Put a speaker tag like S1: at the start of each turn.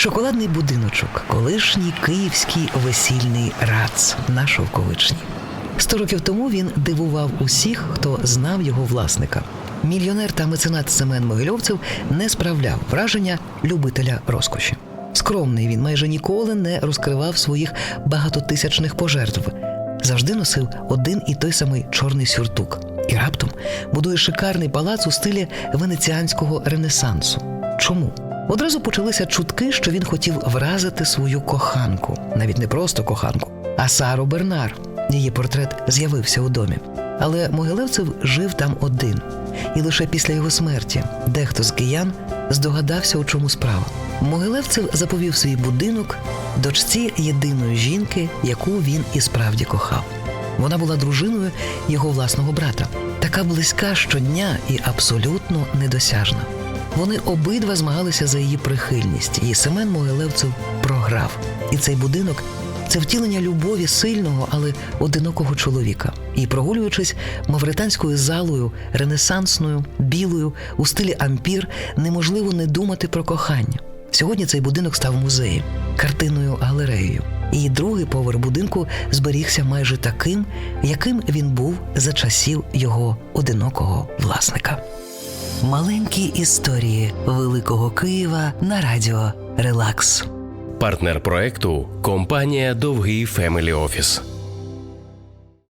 S1: Шоколадний будиночок, колишній київський весільний рац на Шовковичні. Сто років тому він дивував усіх, хто знав його власника. Мільйонер та меценат Семен Могильовцев не справляв враження любителя розкоші. Скромний він майже ніколи не розкривав своїх багатотисячних пожертв. Завжди носив один і той самий чорний сюртук. І раптом будує шикарний палац у стилі венеціанського ренесансу. Чому? Одразу почалися чутки, що він хотів вразити свою коханку, навіть не просто коханку, а Сару Бернар. Її портрет з'явився у домі. Але Могилевцев жив там один, і лише після його смерті дехто з киян здогадався, у чому справа. Могилевцев заповів свій будинок дочці єдиної жінки, яку він і справді кохав. Вона була дружиною його власного брата, така близька щодня і абсолютно недосяжна. Вони обидва змагалися за її прихильність, і Семен Могилевцев програв. І цей будинок це втілення любові сильного, але одинокого чоловіка. І прогулюючись мавританською залою, ренесансною, білою, у стилі ампір, неможливо не думати про кохання. Сьогодні цей будинок став музеєм, картинною галереєю. І другий поверх будинку зберігся майже таким, яким він був за часів його одинокого власника. Маленькі історії Великого Києва на радіо Релакс.
S2: Партнер проекту компанія Довгий Фемелі Офіс.